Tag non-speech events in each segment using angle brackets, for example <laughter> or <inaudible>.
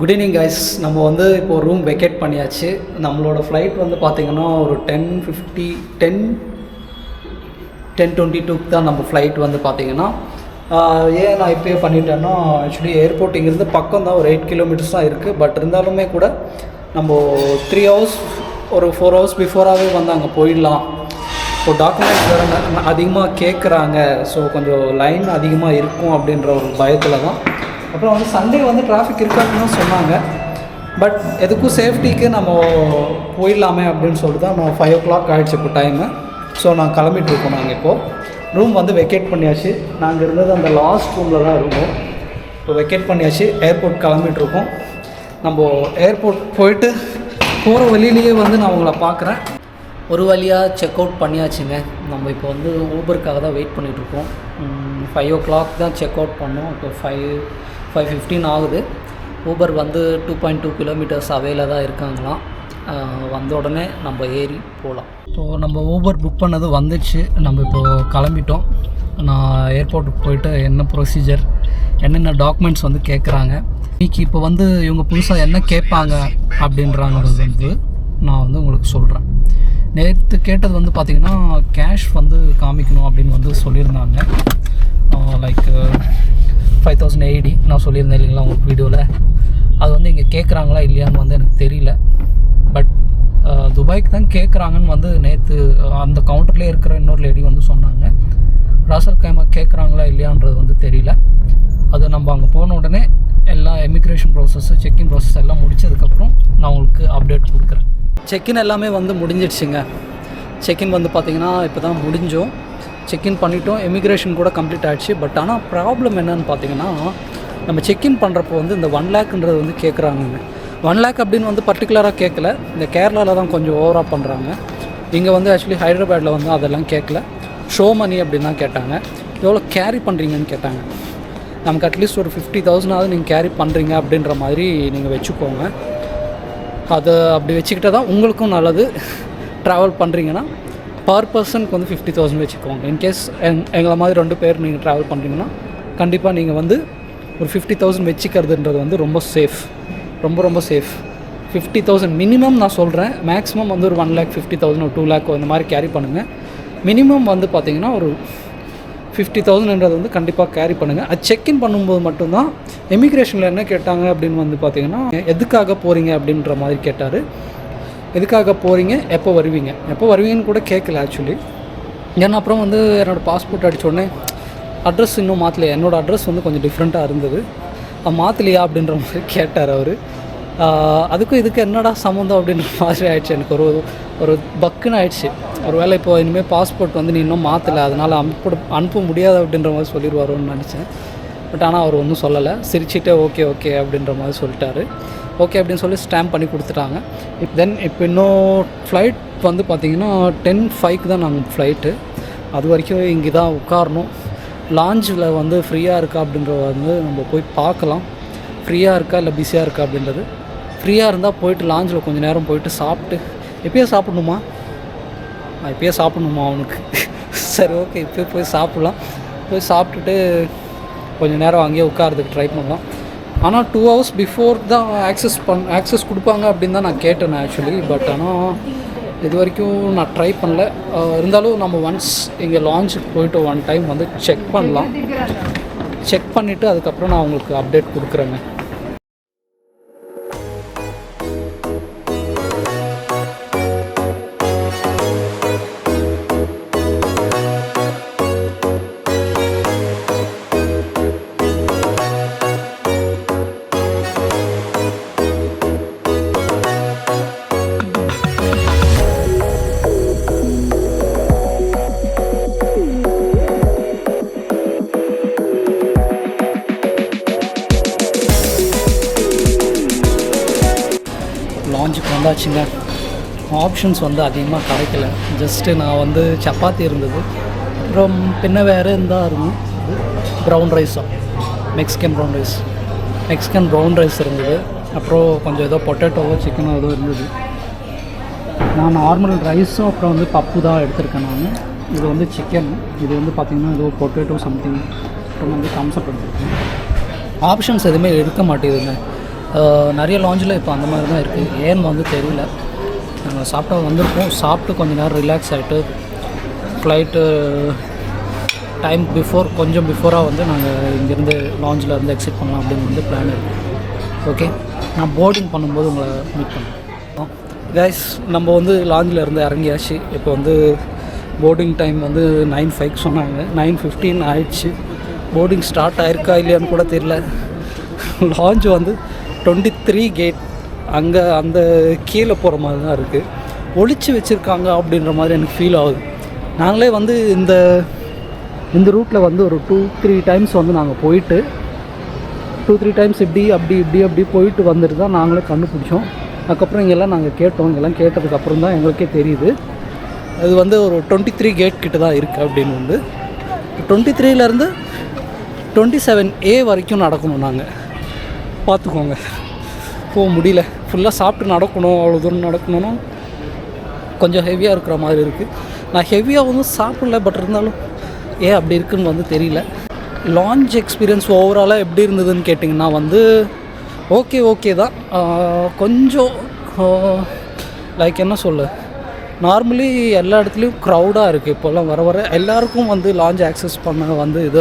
Good evening guys நம்ம வந்து இப்போ ரூம் வெக்கேட் பண்ணியாச்சு. நம்மளோட ஃப்ளைட் வந்து பார்த்திங்கன்னா ஒரு ten fifty ten ten twenty டூக்கு தான் நம்ம ஃப்ளைட் வந்து பார்த்திங்கன்னா ஏன் நான் இப்போயே பண்ணிட்டேன்னா ஆக்சுவலி ஏர்போர்ட் இங்கேருந்து பக்கம் தான் ஒரு எயிட் கிலோமீட்டர்ஸ் தான் இருக்குது பட் இருந்தாலுமே கூட நம்ம த்ரீ ஹவர்ஸ் ஒரு ஃபோர் ஹவர்ஸ் பிஃபோராகவே வந்து அங்கே போயிடலாம். இப்போ டாக்குமெண்ட்ஸ் வேறு அதிகமாக கேட்குறாங்க ஸோ கொஞ்சம் லைன் அதிகமாக இருக்கும் அப்படின்ற ஒரு பயத்தில் தான் அப்புறம் வந்து சண்டே வந்து டிராஃபிக் இருக்காதுன்னு சொன்னாங்க. பட் எதுக்கும் சேஃப்டிக்கு நம்ம போயிடலாமே அப்படின்னு சொல்லிட்டு தான் நான் ஃபைவ் ஓ கிளாக் ஆகிடுச்சு இப்போ டைமு ஸோ நான் கிளம்பிட்டு இருக்கோம் நாங்கள் இப்போது ரூம் வந்து வெக்கேட் பண்ணியாச்சு. நாங்கள் இருந்தது அந்த லாஸ்ட் ரூமில் தான் இருந்தோம். இப்போ வெக்கேட் பண்ணியாச்சு. ஏர்போர்ட் கிளம்பிட்டுருக்கோம் நம்ம ஏர்போர்ட் போயிட்டு போகிற வழியிலேயே வந்து நான் உங்களை பார்க்குறேன். ஒரு வழியாக செக் அவுட் பண்ணியாச்சுங்க. நம்ம இப்போ வந்து ஊபருக்காக தான் வெயிட் பண்ணிகிட்ருக்கோம் ஃபைவ் ஓ கிளாக் தான் செக் அவுட் பண்ணோம். இப்போ ஃபைவ் ஃபைவ் ஃபிஃப்டின் ஆகுது. ஊபர் வந்து டூ பாயிண்ட் டூ கிலோமீட்டர்ஸ் அவையில் தான் இருக்காங்களாம். வந்த உடனே நம்ம ஏறி போகலாம் இப்போது நம்ம ஊபர் புக் பண்ணது வந்துச்சு. நம்ம இப்போது கிளம்பிட்டோம். நான் ஏர்போர்ட்டுக்கு போயிட்டு என்ன ப்ரொசீஜர் என்னென்ன டாக்குமெண்ட்ஸ் வந்து கேட்குறாங்க இன்னைக்கு இப்போ வந்து இவங்க புதுசாக என்ன கேட்பாங்க அப்படின்றாங்கிறது வந்து நான் வந்து உங்களுக்கு சொல்கிறேன் நேற்று கேட்டது வந்து பார்த்திங்கன்னா கேஷ் வந்து காமிக்கணும் அப்படின்னு வந்து சொல்லியிருந்தாங்க. லைக் ஃபைவ் தௌசண்ட் எயிட்டி நான் சொல்லியிருந்தேன் இல்லைங்களா உங்களுக்கு வீடியோவில் அது வந்து இங்கே கேட்குறாங்களா இல்லையான்னு வந்து எனக்கு தெரியல. பட் துபாய்க்கு தான் கேட்குறாங்கன்னு வந்து நேற்று அந்த கவுண்டர்லேயே இருக்கிற இன்னொரு லேடி வந்து சொன்னாங்க. ராசல் கைமா கேட்குறாங்களா இல்லையான்றது வந்து தெரியல. அது நம்ம அங்கே போன உடனே எல்லா எமிக்ரேஷன் ப்ராசஸ் செக்கிங் ப்ராசஸ் எல்லாம் முடித்ததுக்கப்புறம் நான் உங்களுக்கு அப்டேட் கொடுக்குறேன். செக்கின் எல்லாமே வந்து முடிஞ்சிடுச்சுங்க. செக்கின் வந்து பார்த்திங்கன்னா இப்போ தான் முடிஞ்சோம். செக்இன் பண்ணிட்டோம். எமிக்ரேஷன் கூட கம்ப்ளீட் ஆகிடுச்சு பட் ஆனால் ப்ராப்ளம் என்னன்னு பார்த்தீங்கன்னா நம்ம செக்இன் பண்ணுறப்போ வந்து இந்த ஒன் லேக்ன்றது வந்து கேட்குறாங்கங்க ஒன் லேக் அப்படின்னு வந்து பர்டிகுலராக கேட்கல இந்த கேரளாவில் தான் கொஞ்சம் ஓவராக பண்ணுறாங்க இங்கே வந்து ஆக்சுவலி ஹைதராபாடில் வந்து அதெல்லாம் கேட்கல ஷோ மணி அப்படின்னு தான் கேட்டாங்க. எவ்வளோ கேரி பண்ணுறீங்கன்னு கேட்டாங்க. நமக்கு அட்லீஸ்ட் ஒரு ஃபிஃப்டி தௌசண்டாவது நீங்கள் கேரி பண்ணுறீங்க அப்படின்ற மாதிரி நீங்கள் வச்சுக்கோங்க. அதை அப்படி வச்சுக்கிட்டால் தான் உங்களுக்கும் நல்லது. ட்ராவல் பண்ணுறீங்கன்னா பர் பர்சனுக்கு வந்து ஃபிஃப்டி தௌசண்ட் வச்சுக்கோங்க. இன்கேஸ் எங் எங்களை மாதிரி ரெண்டு பேர் நீங்கள் ட்ராவல் பண்ணுறீங்கன்னா கண்டிப்பாக நீங்கள் வந்து ஒரு ஃபிஃப்டி தௌசண்ட் வச்சுக்கிறதுன்றது வந்து ரொம்ப சேஃப் ரொம்ப ரொம்ப சேஃப் ஃபிஃப்டி தௌசண்ட் மினிமம் நான் சொல்கிறேன் மேக்ஸிமம் வந்து ஒரு ஒன் லேக் ஃபிஃப்டி தௌசண்ட் ஒரு டூ லேக் இந்த மாதிரி கேரி பண்ணுங்கள் மினிமம் வந்து பார்த்தீங்கன்னா ஒரு ஃபிஃப்டி தௌசண்ட்ன்றது வந்து கண்டிப்பாக கேரி பண்ணுங்கள் அது செக்இன் பண்ணும்போது மட்டும்தான் எமிக்ரேஷனில் என்ன கேட்டாங்க அப்படின்னு வந்து பார்த்தீங்கன்னா எதுக்காக போகிறீங்க அப்படின்ற மாதிரி கேட்டார். எதுக்காக போகிறீங்க எப்போ வருவீங்க? எப்போ வருவீங்கன்னு கூட கேட்கல ஆக்சுவலி ஏன்னா அப்புறம் வந்து என்னோடய பாஸ்போர்ட் அடித்தோடனே அட்ரஸ் இன்னும் மாற்றலையா என்னோடய அட்ரஸ் வந்து கொஞ்சம் டிஃப்ரெண்ட்டாக இருந்தது. மாற்றலையா அப்படின்ற மாதிரி கேட்டார் அவர். அதுக்கும் இதுக்கு என்னடா சம்மந்தம்? அப்படின்ற மாதிரி ஆயிடுச்சு. எனக்கு ஒரு ஒரு பக்குன்னு ஆயிடுச்சு. ஒரு வேளை இப்போ இனிமேல் பாஸ்போர்ட் வந்து நீ இன்னும் மாற்றலை அதனால் அனுப்ப அனுப்ப முடியாது அப்படின்ற மாதிரி சொல்லிடுவாரோன்னு நினச்சேன். பட் ஆனால் அவர் ஒன்றும் சொல்லலை. சிரிச்சிட்டே ஓகே ஓகே அப்படின்ற மாதிரி சொல்லிட்டாரு. ஓகே அப்படின்னு சொல்லி ஸ்டாம்ப் பண்ணி கொடுத்துட்டாங்க. இப் தென் இப்போ இன்னும் ஃப்ளைட் வந்து பார்த்திங்கன்னா டென் ஃபைவ்க்கு தான் நாங்கள் ஃப்ளைட்டு அது வரைக்கும் இங்கே தான் உட்காரணும் லாஞ்சில் வந்து ஃப்ரீயாக இருக்கா அப்படின்றத வந்து நம்ம போய் பார்க்கலாம். ஃப்ரீயாக இருக்கா இல்லை பிஸியாக இருக்கா அப்படின்றது. ஃப்ரீயாக இருந்தால் போயிட்டு லாஞ்சில் கொஞ்சம் நேரம் போயிட்டு சாப்பிட்டு எப்பயே சாப்பிட்ணுமா? நான் சாப்பிட்ணுமா அவனுக்கு? <laughs> சரி ஓகே இப்போயே போய் சாப்பிட்லாம். போய் சாப்பிட்டுட்டு கொஞ்சம் நேரம் அங்கேயே உட்காரதுக்கு ட்ரை பண்ணலாம். ஆனால் டூ ஹவர்ஸ் பிஃபோர் தான் ஆக்சஸ் பண் ஆக்சஸ் கொடுப்பாங்க அப்படின்னு தான் நான் கேட்டேன் ஆக்சுவலி பட் ஆனால் இது வரைக்கும் நான் ட்ரை பண்ணல. இருந்தாலும் நம்ம ஒன்ஸ் இங்கே லான்ச்சுக்கு போயிட்டு ஒன் டைம் வந்து செக் பண்ணலாம். செக் பண்ணிவிட்டு அதுக்கப்புறம் நான் உங்களுக்கு அப்டேட் கொடுக்குறேங்க. ஆச்சுங்க ஆப்ஷன்ஸ் வந்து அதிகமாக கிடைக்கல. ஜஸ்ட்டு நான் வந்து சப்பாத்தி இருந்தது. அப்புறம் பின்ன வேறு இருந்தால் இருக்கும் ப்ரௌன் ரைஸும் Mexican brown rice Mexican brown rice இருந்தது. அப்புறம் கொஞ்சம் ஏதோ பொட்டேட்டோவோ சிக்கனோ ஏதோ இருந்தது. நான் நார்மல் ரைஸும் அப்புறம் வந்து பப்பு தான் எடுத்திருக்கேன் நான். இது வந்து சிக்கன் இது வந்து பார்த்திங்கன்னா ஏதோ பொட்டேட்டோ சம்திங் அப்புறம் வந்து கம்சப் எடுத்துருக்கேன். ஆப்ஷன்ஸ் எதுவுமே எடுக்க மாட்டேங்குதுங்க. நிறைய லாஞ்சில் இப்போ அந்த மாதிரி தான் இருக்குது ஏன்னு வந்து தெரியல. நாங்கள் சாப்பிட்டா வந்திருக்கோம் சாப்பிட்டு கொஞ்ச நேரம் ரிலாக்ஸ் ஆகிட்டு ஃப்ளைட்டு டைம் பிஃபோர் கொஞ்சம் பிஃபோராக வந்து நாங்கள் இங்கேருந்து லாஞ்சில் இருந்து எக்ஸிட் பண்ணலாம் அப்படின்னு வந்து பிளான் இருக்குது ஓகே நான் போர்டிங் பண்ணும்போது உங்களை மீட் பண்ணேன் கைஸ் நம்ம வந்து லாஞ்சில் இருந்து இறங்கியாச்சு. இப்போ வந்து போர்டிங் டைம் வந்து நைன் ஃபைவ் சொன்னாங்க. நைன் ஃபிஃப்டீன் ஆயிடுச்சு. போர்டிங் ஸ்டார்ட் ஆயிருக்கா இல்லையான்னு கூட தெரியல. லாஞ்ச் வந்து டுவெண்ட்டி த்ரீ கேட் அங்கே அந்த கீழே போகிற மாதிரி தான் இருக்குது ஒழிச்சு வச்சுருக்காங்க அப்படின்ற மாதிரி எனக்கு ஃபீல் ஆகுது. நாங்களே வந்து இந்த இந்த ரூட்டில் வந்து ஒரு டூ த்ரீ டைம்ஸ் வந்து நாங்கள் போயிட்டு டூ த்ரீ டைம்ஸ் இப்படி அப்படி இப்படி அப்படி போயிட்டு வந்துட்டு தான் நாங்களே கண்டுபிடிச்சோம். அதுக்கப்புறம் இங்கெல்லாம் நாங்கள் கேட்டோம். இங்கெல்லாம் கேட்டதுக்கப்புறம் தான் எங்களுக்கே தெரியுது. அது வந்து ஒரு டுவெண்ட்டி த்ரீ கேட் கிட்ட தான் இருக்குது அப்படின்னு வந்து. டுவெண்ட்டி த்ரீலேருந்து டுவெண்ட்டி செவன் ஏ வரைக்கும் நடக்கணும் நாங்கள் பார்த்துக்கோங்க. போக முடியல. ஃபுல்லாக சாப்பிட்டு நடக்கணும் அவ்வளோ தூரம் நடக்கணும்னா கொஞ்சம் ஹெவியாக இருக்கிற மாதிரி இருக்குது நான் ஹெவியாக வந்து சாப்பிடல பட் இருந்தாலும் ஏன் அப்படி இருக்குன்னு வந்து தெரியல. லான்ச் எக்ஸ்பீரியன்ஸ் ஓவராலாக எப்படி இருந்ததுன்னு கேட்டிங்கன்னா வந்து ஓகே ஓகே தான். கொஞ்சம் லைக் என்ன சொல்ல? நார்மலி எல்லா இடத்துலையும் க்ரௌடாக இருக்குது இப்போல்லாம் வர வர எல்லாருக்கும் வந்து லான்ச் ஆக்சஸ் பண்ண வந்து இது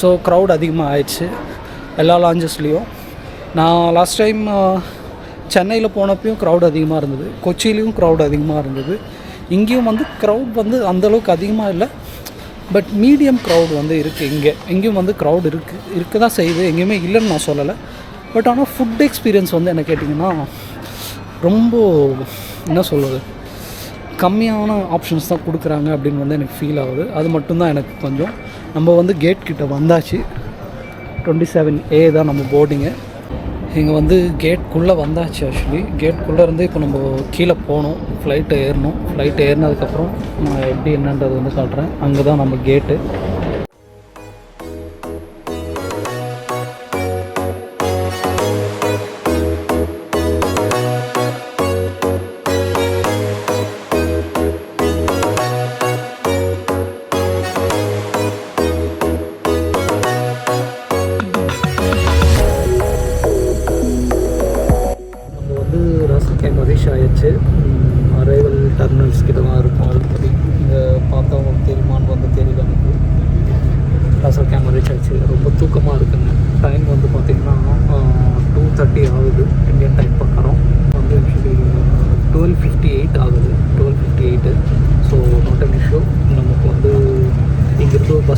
ஸோ க்ரௌட் அதிகமாக ஆயிடுச்சு. எல்லா லாஞ்சஸ்லேயும் நான் லாஸ்ட் டைம் சென்னையில் போனப்பையும் க்ரௌட் அதிகமாக இருந்தது. கொச்சியிலையும் க்ரௌட் அதிகமாக இருந்தது. இங்கேயும் வந்து க்ரௌட் வந்து அந்தளவுக்கு அதிகமாக இல்லை. பட் மீடியம் க்ரௌட் வந்து இருக்குது இங்கே. இங்கேயும் வந்து க்ரௌட் இருக்குது இருக்க. தான் செய்யுது. எங்கேயுமே இல்லைன்னு நான் சொல்லலை. பட் ஆனால் ஃபுட் எக்ஸ்பீரியன்ஸ் வந்து என்ன கேட்டிங்கன்னா ரொம்ப என்ன சொல்கிறது கம்மியான ஆப்ஷன்ஸ் தான் கொடுக்குறாங்க அப்படின்னு வந்து எனக்கு ஃபீல் ஆகுது. அது மட்டும்தான் எனக்கு கொஞ்சம். நம்ம வந்து கேட் கிட்ட வந்தாச்சு. டுவெண்ட்டி செவன் ஏ தான் நம்ம போர்டிங்கு இங்கே வந்து கேட்குள்ளே வந்தாச்சு ஆக்சுவலி கேட்குள்ளே இருந்து இப்போ நம்ம கீழே போகணும். ஃப்ளைட்டு ஏறணும். ஃப்ளைட்டு ஏறினதுக்கப்புறம் நான் எப்படி என்னன்றது வந்து காட்டுறேன். அங்கே தான் நம்ம கேட்டு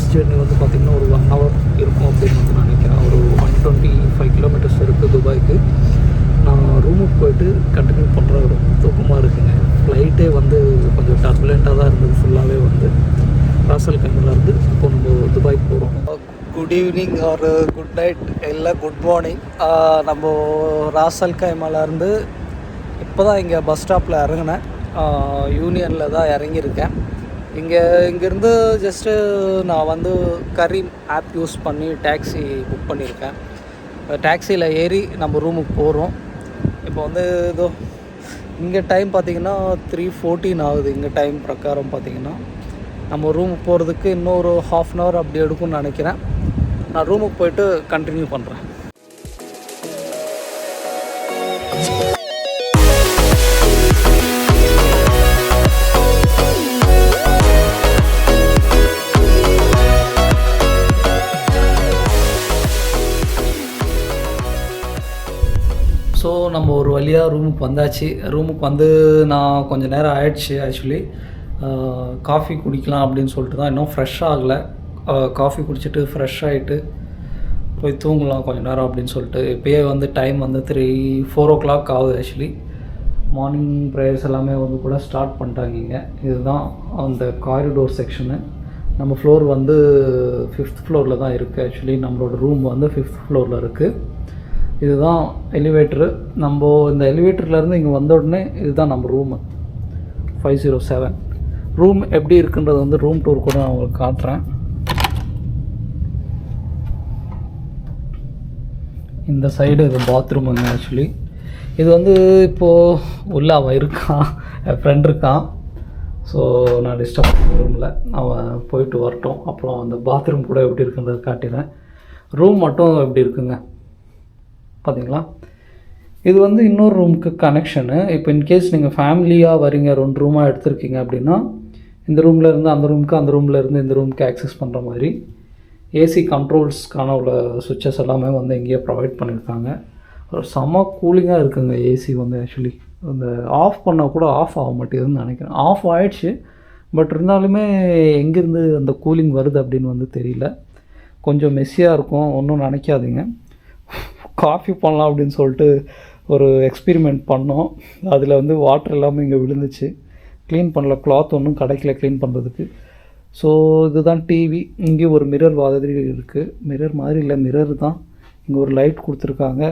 பஸ் ஜேர்னி வந்து பார்த்திங்கன்னா ஒரு ஒன் ஹவர் இருக்கும் அப்படின்னு வந்து நான் நினைக்கிறேன். ஒரு ஒன் டுவெண்ட்டி ஃபைவ் கிலோமீட்டர்ஸ் இருக்குது துபாய்க்கு. நான் ரூமுக்கு போயிட்டு கண்டினியூ பண்ணுற ஒரு தூக்கமாக இருக்குங்க. ஃப்ளைட்டே வந்து கொஞ்சம் டர்புலண்ட்டாக தான் இருந்தது ஃபுல்லாகவே வந்து. ராசல் கண்ணிலேருந்து இப்போ நம்ம துபாய்க்கு போகிறோம் குட் ஈவினிங் ஒரு குட் நைட் இல்லை குட் மார்னிங் நம்ம ராசல் கைமாலேருந்து இப்போ தான் இங்கே பஸ் ஸ்டாப்பில் இறங்கினேன். யூனியனில் தான் இறங்கியிருக்கேன். இங்கே இங்கேருந்து ஜஸ்ட்டு நான் வந்து கரீம் ஆப் யூஸ் பண்ணி டாக்ஸி புக் பண்ணியிருக்கேன். டாக்ஸியில் ஏறி நம்ம ரூமுக்கு போகிறோம் இப்போ வந்து இதோ இங்கே டைம் பார்த்தீங்கன்னா த்ரீ ஃபோர்டீன் ஆகுது. இங்கே டைம் பிரகாரம் பார்த்தீங்கன்னா நம்ம ரூமுக்கு போகிறதுக்கு இன்னொரு ஹாஃப் அன் ஹவர் அப்படி எடுக்கும்னு நினைக்கிறேன். நான் ரூமுக்கு போயிட்டு கண்டினியூ பண்ணுறேன் ஸோ நம்ம ஒரு வழியாக ரூமுக்கு வந்தாச்சு. ரூமுக்கு வந்து நான் கொஞ்சம் நேரம் ஆயிடுச்சு ஆக்சுவலி காஃபி குடிக்கலாம் அப்படின்னு சொல்லிட்டு தான் இன்னும் ஃப்ரெஷ் ஆகலை. காஃபி குடிச்சிட்டு ஃப்ரெஷ் ஆகிட்டு போய் தூங்கலாம் கொஞ்சம் நேரம் அப்படின்னு சொல்லிட்டு. இப்போயே வந்து டைம் வந்து த்ரீ ஃபோர் ஓ கிளாக் ஆகுது ஆக்சுவலி மார்னிங் ப்ரேயர்ஸ் எல்லாமே வந்து கூட ஸ்டார்ட் பண்ணிட்டாங்க இங்கே. இதுதான் அந்த காரிடோர் செக்ஷனு நம்ம ஃப்ளோர் வந்து ஃபிஃப்த் ஃப்ளோரில் தான் இருக்குது ஆக்சுவலி நம்மளோட ரூம் வந்து ஃபிஃப்த் ஃப்ளோரில் இருக்குது இதுதான் எலிவேட்ரு நம்ம இந்த எலிவேட்டர்லேருந்து இங்கே வந்த உடனே இதுதான் நம்ம room five zero seven room எப்படி இருக்குன்றது வந்து ரூம் டூர் கூட நான் உங்களுக்கு காட்டுறேன். இந்த சைடு இது பாத்ரூமுங்க ஆக்சுவலி இது வந்து இப்போது உள்ள அவன் இருக்கான் என் ஃப்ரெண்ட் இருக்கான். ஸோ நான் டிஸ்டர்ப் ரூமில் அவன் போயிட்டு வரட்டும். அப்புறம் அந்த பாத்ரூம் கூட எப்படி இருக்குன்றது காட்டிடுறேன். ரூம் மட்டும் எப்படி இருக்குங்க? பார்த்தீங்களா இது வந்து இன்னொரு ரூமுக்கு கனெக்ஷனு இப்போ இன்கேஸ் நீங்கள் ஃபேமிலியாக வரீங்க ரெண்டு ரூமாக எடுத்திருக்கீங்க அப்படின்னா இந்த ரூமில் இருந்து அந்த ரூமுக்கு அந்த ரூமில் இருந்து இந்த ரூமுக்கு ஆக்சஸ் பண்ணுற மாதிரி ஏசி கண்ட்ரோல்ஸ்க்கான உள்ள சுவிட்சஸ் எல்லாமே வந்து இங்கேயே ப்ரொவைட் பண்ணியிருக்காங்க. ஒரு செம கூலிங்காக இருக்குங்க ஏசி வந்து ஆக்சுவலி அந்த ஆஃப் பண்ணால் கூட ஆஃப் ஆக மாட்டேங்குதுன்னு நினைக்கிறேன். ஆஃப் ஆயிடுச்சு. பட் இருந்தாலுமே எங்கேருந்து அந்த கூலிங் வருது அப்படின்னு வந்து தெரியல. கொஞ்சம் மெஸ்ஸியாக இருக்கும். ஒன்றும் நினைக்காதீங்க. காஃபி பண்ணலாம் அப்படின்னு சொல்லிட்டு ஒரு எக்ஸ்பெரிமெண்ட் பண்ணோம். அதில் வந்து வாட்டர் எல்லாமே இங்கே விழுந்துச்சு. க்ளீன் பண்ணல கிளாத் ஒன்றும் கிடைக்கல க்ளீன் பண்ணுறதுக்கு ஸோ இதுதான் டிவி இங்கே ஒரு மிரர் மாதிரி இருக்குது மிரர் மாதிரி இல்லை மிரர் தான். இங்கே ஒரு லைட் கொடுத்துருக்காங்க.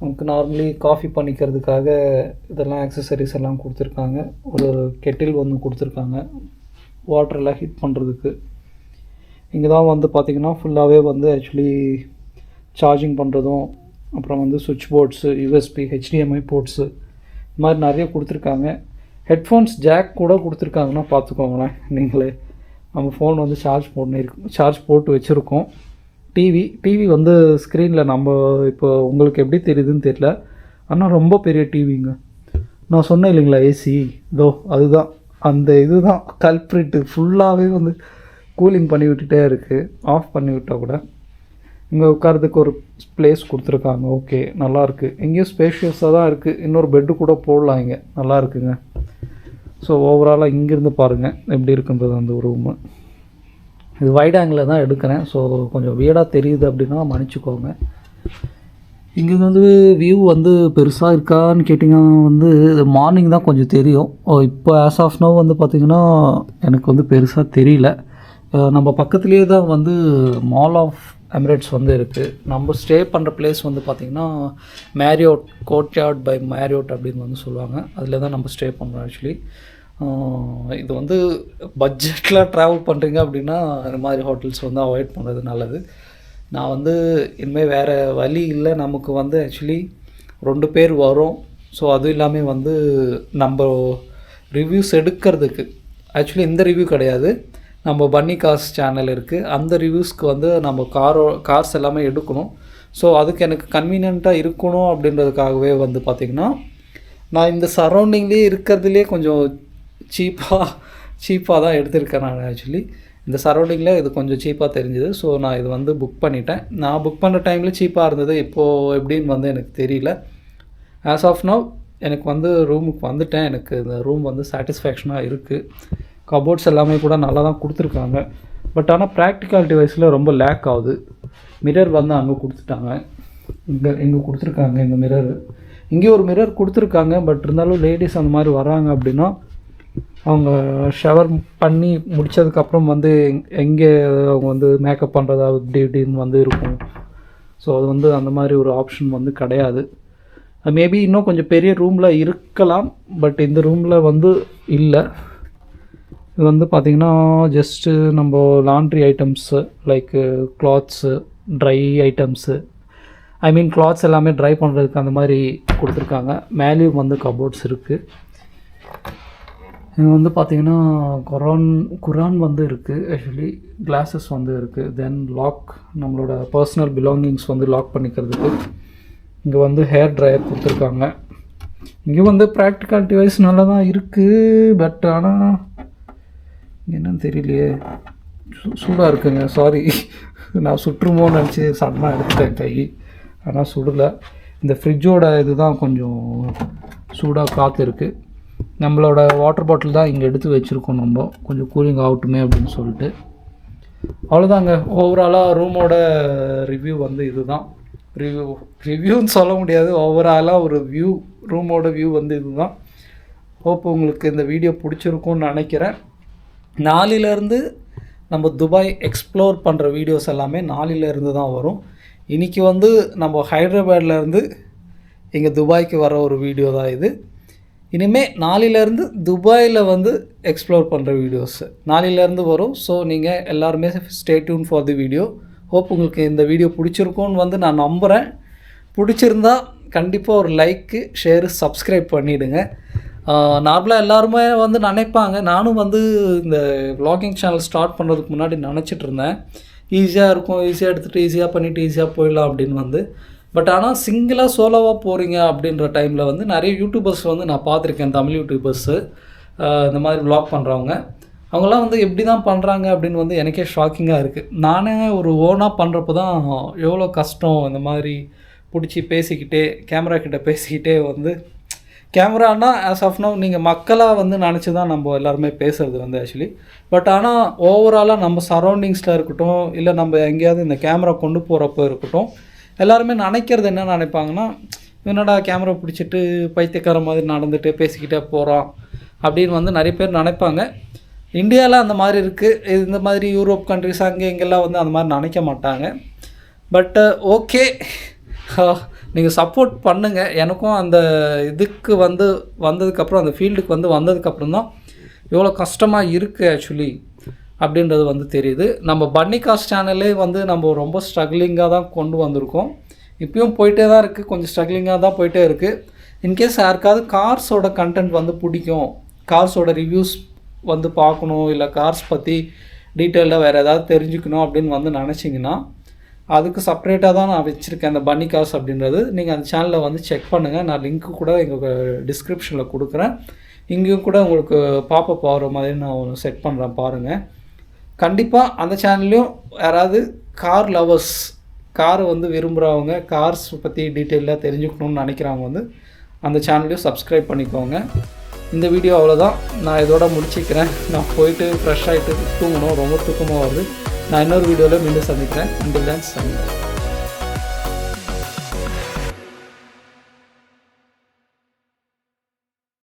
நமக்கு நார்மலி காஃபி பண்ணிக்கிறதுக்காக இதெல்லாம் ஆக்சசரிஸ் எல்லாம் கொடுத்துருக்காங்க. ஒரு கெட்டில் ஒன்று கொடுத்துருக்காங்க. வாட்டர் எல்லாம் ஹீட் பண்ணுறதுக்கு இங்கே தான் வந்து பார்த்திங்கன்னா ஃபுல்லாகவே வந்து ஆக்சுவலி சார்ஜிங் பண்ணுறதும் அப்புறம் வந்து சுவிட்ச் போர்ட்ஸு யூஎஸ்பி ஹெச்டிஎம்ஐ போர்ட்ஸு இது மாதிரி நிறைய கொடுத்துருக்காங்க. ஹெட்ஃபோன்ஸ் ஜாக் கூட கொடுத்துருக்காங்கன்னா பார்த்துக்கோங்களேன் நீங்களே. நம்ம ஃபோன் வந்து சார்ஜ் போடணும் சார்ஜ் போட்டு வச்சுருக்கோம். டிவி டிவி வந்து ஸ்க்ரீனில் நம்ம இப்போ உங்களுக்கு எப்படி தெரியுதுன்னு தெரியல. ஆனால் ரொம்ப பெரிய டிவிங்க நான் சொன்னேன் இல்லைங்களா ஏசி இதோ அதுதான். அந்த இதுதான் கல்ப்ரிட்டு ஃபுல்லாகவே வந்து கூலிங் பண்ணி விட்டுட்டே இருக்குது ஆஃப் பண்ணி விட்டால் கூட. இங்கே உட்காரதுக்கு ஒரு ப்ளேஸ் கொடுத்துருக்காங்க. ஓகே நல்லாயிருக்கு இங்கேயும் ஸ்பேஷியஸாக தான் இருக்குது இன்னொரு பெட்டு கூட போடலாம் இங்கே. நல்லா இருக்குங்க. ஸோ ஓவராலாக இங்கேருந்து பாருங்கள் எப்படி இருக்குன்றது அந்த ரூமு இது வைட் ஆங்கிளில் தான் எடுக்கிறேன். ஸோ கொஞ்சம் வியடாக தெரியுது அப்படின்னா மன்னிச்சிக்கோங்க. இங்கே வந்து வியூ வந்து பெருசாக இருக்கான்னு கேட்டிங்கன்னா வந்து மார்னிங் தான் கொஞ்சம் தெரியும். ஓ, இப்போ ஆஸ் ஆஃப் நோ வந்து பார்த்திங்கன்னா எனக்கு வந்து பெருசாக தெரியல. நம்ம பக்கத்துலேயே தான் வந்து மால் ஆஃப் எமிரேட்ஸ் வந்து இருக்குது நம்ம ஸ்டே பண்ணுற பிளேஸ் வந்து பார்த்திங்கன்னா மேரியோட் கோட்யார்ட் பை மேரியோட் அப்படின்னு வந்து சொல்லுவாங்க. அதில் தான் நம்ம ஸ்டே பண்ணுறோம் ஆக்சுவலி இது வந்து பட்ஜெட்டில் ட்ராவல் பண்ணுறீங்க அப்படின்னா இந்த மாதிரி ஹோட்டல்ஸ் வந்து அவாய்ட் பண்ணுறது நல்லது. நான் வந்து இனிமேல் வேறு வழி இல்லை. நமக்கு வந்து ஆக்சுவலி ரெண்டு பேர் வரும். ஸோ அதுவும் இல்லாமல் வந்து நம்ம ரிவ்யூஸ் எடுக்கிறதுக்கு ஆக்சுவலி இந்த ரிவ்யூ கிடையாது. நம்ம பன்னி காஸ் சேனல் இருக்குது அந்த ரிவ்யூஸ்க்கு வந்து நம்ம காரோ கார்ஸ் எல்லாமே எடுக்கணும். ஸோ அதுக்கு எனக்கு கன்வீனியண்ட்டாக இருக்கணும் அப்படின்றதுக்காகவே வந்து பார்த்திங்கன்னா நான் இந்த சரௌண்டிங்லேயே இருக்கிறதுலே கொஞ்சம் சீப்பாக சீப்பாக தான் எடுத்திருக்கேன் நான் ஆக்சுவலி இந்த சரௌண்டிங்கில் இது கொஞ்சம் சீப்பாக தெரிஞ்சுது. ஸோ நான் இது வந்து புக் பண்ணிட்டேன். நான் புக் பண்ணுற டைமில் சீப்பாக இருந்தது. இப்போது எப்படின்னு வந்து எனக்கு தெரியல. ஆஸ் ஆஃப் நவ் எனக்கு வந்து ரூமுக்கு வந்துட்டேன். எனக்கு இந்த ரூம் வந்து சாட்டிஸ்ஃபேக்ஷனாக இருக்குது கபோர்ட்ஸ் எல்லாமே கூட நல்லா தான் கொடுத்துருக்காங்க. பட் ஆனால் ப்ராக்டிகாலிட்டி வைஸில் ரொம்ப லேக் ஆகுது. மிரர் வந்து அங்கே கொடுத்துட்டாங்க. இங்கே இங்கே கொடுத்துருக்காங்க இந்த மிரர் இங்கே ஒரு மிரர் கொடுத்துருக்காங்க பட் இருந்தாலும் லேடிஸ் அந்த மாதிரி வராங்க அப்படின்னா அவங்க ஷவர் பண்ணி முடித்ததுக்கப்புறம் வந்து எங்- எங்கே அவங்க வந்து மேக்கப் பண்ணுறதா இப்படி இப்படின்னு வந்து இருக்கும். ஸோ அது வந்து அந்த மாதிரி ஒரு ஆப்ஷன் வந்து கிடையாது. மேபி இன்னும் கொஞ்சம் பெரிய ரூமில் இருக்கலாம் பட் இந்த ரூமில் வந்து இல்லை. இது வந்து பார்த்திங்கன்னா ஜஸ்ட்டு நம்ம laundry items like clothes dry items I mean clothes எல்லாமே ட்ரை பண்ணுறதுக்கு அந்த மாதிரி கொடுத்துருக்காங்க. மேலேயும் வந்து கபோர்ட்ஸ் இருக்குது இது வந்து பார்த்தீங்கன்னா குரான் குரான் வந்து இருக்குது ஆக்சுவலி கிளாஸஸ் வந்து இருக்குது தென் லாக் நம்மளோட பர்சனல் பிலாங்கிங்ஸ் வந்து லாக் பண்ணிக்கிறதுக்கு. இங்கே வந்து ஹேர் ட்ரையர் கொடுத்துருக்காங்க. இங்கே வந்து ப்ராக்டிகாலிட்டி வைஸ் நல்லா தான் இருக்குது பட் ஆனால் என்னன்னு தெரியலையே. சூ- சூடாக இருக்குங்க. சாரி நான் சுற்றுமோன்னு நினச்சி சடனாக எடுத்துட்டேன் கை. ஆனால் சுடலை. இந்த ஃப்ரிட்ஜோட இதுதான் கொஞ்சம் சூடாக காற்று இருக்குது நம்மளோட வாட்டர் பாட்டில் தான் இங்கே எடுத்து வச்சுருக்கோம் நம்ம. கொஞ்சம் கூலிங் ஆகட்டுமே அப்படின்னு சொல்லிட்டு. அவ்வளோதாங்க ஓவராலாக ரூமோட ரிவ்யூ வந்து இதுதான். ரிவ்யூ ரிவ்யூன்னு சொல்ல முடியாது. ஓவராலாக ஒரு வியூ ரூமோட வியூ வந்து இதுதான். ஹோப் உங்களுக்கு இந்த வீடியோ பிடிச்சிருக்கும்னு நினைக்கிறேன். நாளிலேருந்து நம்ம துபாய் எக்ஸ்ப்ளோர் பண்ணுற வீடியோஸ் எல்லாமே நாளிலேருந்து தான் வரும். இன்றைக்கி வந்து நம்ம ஹைதராபாட்லேருந்து இங்கே துபாய்க்கு வர ஒரு வீடியோ தான் இது. இனிமேல் நாளிலேருந்து துபாயில் வந்து எக்ஸ்ப்ளோர் பண்ணுற வீடியோஸ் நாளிலேருந்து வரும். ஸோ நீங்கள் எல்லாருமே stay tuned for the video hope உங்களுக்கு இந்த வீடியோ பிடிச்சிருக்கும்னு வந்து நான் நம்புகிறேன் பிடிச்சிருந்தா கண்டிப்பாக ஒரு லைக்கு ஷேரு சப்ஸ்கிரைப் பண்ணிவிடுங்க நார்மலாக எல்லாருமே வந்து நினைப்பாங்க. நானும் வந்து இந்த வ்ளாகிங் சேனல் ஸ்டார்ட் பண்ணுறதுக்கு முன்னாடி நினச்சிட்டு இருந்தேன். ஈஸியாக இருக்கும். ஈஸியாக எடுத்துகிட்டு ஈஸியாக பண்ணிவிட்டு ஈஸியாக போயிடலாம் அப்படின்னு வந்து. பட் ஆனால் சிங்கிளாக சோலோவாக போகிறீங்க அப்படின்ற டைமில் வந்து நிறைய யூடியூபர்ஸ் வந்து நான் பார்த்துருக்கேன். தமிழ் யூடியூபர்ஸு இந்த மாதிரி வ்ளாக் பண்ணுறவங்க அவங்களாம் வந்து எப்படி தான் பண்ணுறாங்க அப்படின்னு வந்து எனக்கே ஷாக்கிங்காக இருக்குது நானே ஒரு ஓனாக பண்ணுறப்போ தான் எவ்வளோ கஷ்டம். இந்த மாதிரி பிடிச்சி பேசிக்கிட்டே கேமரா கிட்டே பேசிக்கிட்டே வந்து கேமரானா ஆஸ் ஆஃப் நோ நீங்கள் மக்களாக வந்து நினச்சி தான் நம்ம எல்லாருமே பேசுகிறது வந்து ஆக்சுவலி பட் ஆனால் ஓவராலாக நம்ம சரௌண்டிங்ஸில் இருக்கட்டும் இல்லை நம்ம எங்கேயாவது இந்த கேமரா கொண்டு போகிறப்போ இருக்கட்டும் எல்லாருமே நினைக்கிறது என்ன நினைப்பாங்கன்னா என்னடா கேமரா பிடிச்சிட்டு பைத்தியக்கார மாதிரி நடந்துட்டு பேசிக்கிட்டே போகிறான் அப்படின்னு வந்து நிறைய பேர் நினைப்பாங்க. இந்தியாவில் அந்த மாதிரி இருக்குது இந்த மாதிரி யூரோப் கண்ட்ரிஸ் அங்கே இங்கெல்லாம் வந்து அந்த மாதிரி நினைக்க மாட்டாங்க. பட்டு ஓகே uh, <laughs> நீங்கள் சப்போர்ட் பண்ணுங்கள் எனக்கும் அந்த இதுக்கு வந்து வந்ததுக்கப்புறம் அந்த ஃபீல்டுக்கு வந்து வந்ததுக்கப்புறம் தான் எவ்வளோ கஷ்டமாக இருக்குது ஆக்சுவலி அப்படின்றது வந்து தெரியுது. நம்ம பன்னிகாஸ் சேனலே வந்து நம்ம ரொம்ப ஸ்ட்ரகிளிங்காக தான் கொண்டு வந்திருக்கோம். இப்பயும் போயிட்டே தான் இருக்குது கொஞ்சம் ஸ்ட்ரகிளிங்காக தான் போயிட்டே இருக்குது இன்கேஸ் யாருக்காவது கார்ஸோட கண்டென்ட் வந்து பிடிக்கும் கார்ஸோட ரிவ்யூஸ் வந்து பார்க்கணும் இல்லை கார்ஸ் பற்றி டீட்டெயிலாக வேறு ஏதாவது தெரிஞ்சுக்கணும் அப்படின்னு வந்து நினச்சிங்கன்னா அதுக்கு செப்பரேட்டாக தான் நான் வச்சுருக்கேன். அந்த பன்னி காசு அப்படின்றது. நீங்கள் அந்த சேனலை வந்து செக் பண்ணுங்கள் நான் லிங்க்கு கூட எங்கள் டிஸ்கிரிப்ஷனில் கொடுக்குறேன். இங்கேயும் கூட உங்களுக்கு பாப்பப் ஆகிற மாதிரி நான் ஒன்று செட் பண்ணுறேன் பாருங்கள் கண்டிப்பாக அந்த சேனல்லையும் யாராவது கார் லவர்ஸ் கார் வந்து விரும்புகிறவங்க கார்ஸ் பற்றி டீட்டெயிலாக தெரிஞ்சுக்கணும்னு நினைக்கிறவங்க வந்து அந்த சேனல்லையும் சப்ஸ்கிரைப் பண்ணிக்கோங்க. இந்த வீடியோ அவ்வளோதான் நான் இதோட முடிச்சுக்கிறேன். நான் போயிட்டு ஃப்ரெஷ் ஆகிட்டு தூங்கணும். ரொம்ப தூக்கமாக வருது. நான் இன்னொரு வீடியோவில் மீண்டும் சந்திக்கிறேன். இந்த தான் சந்திக்கிறேன்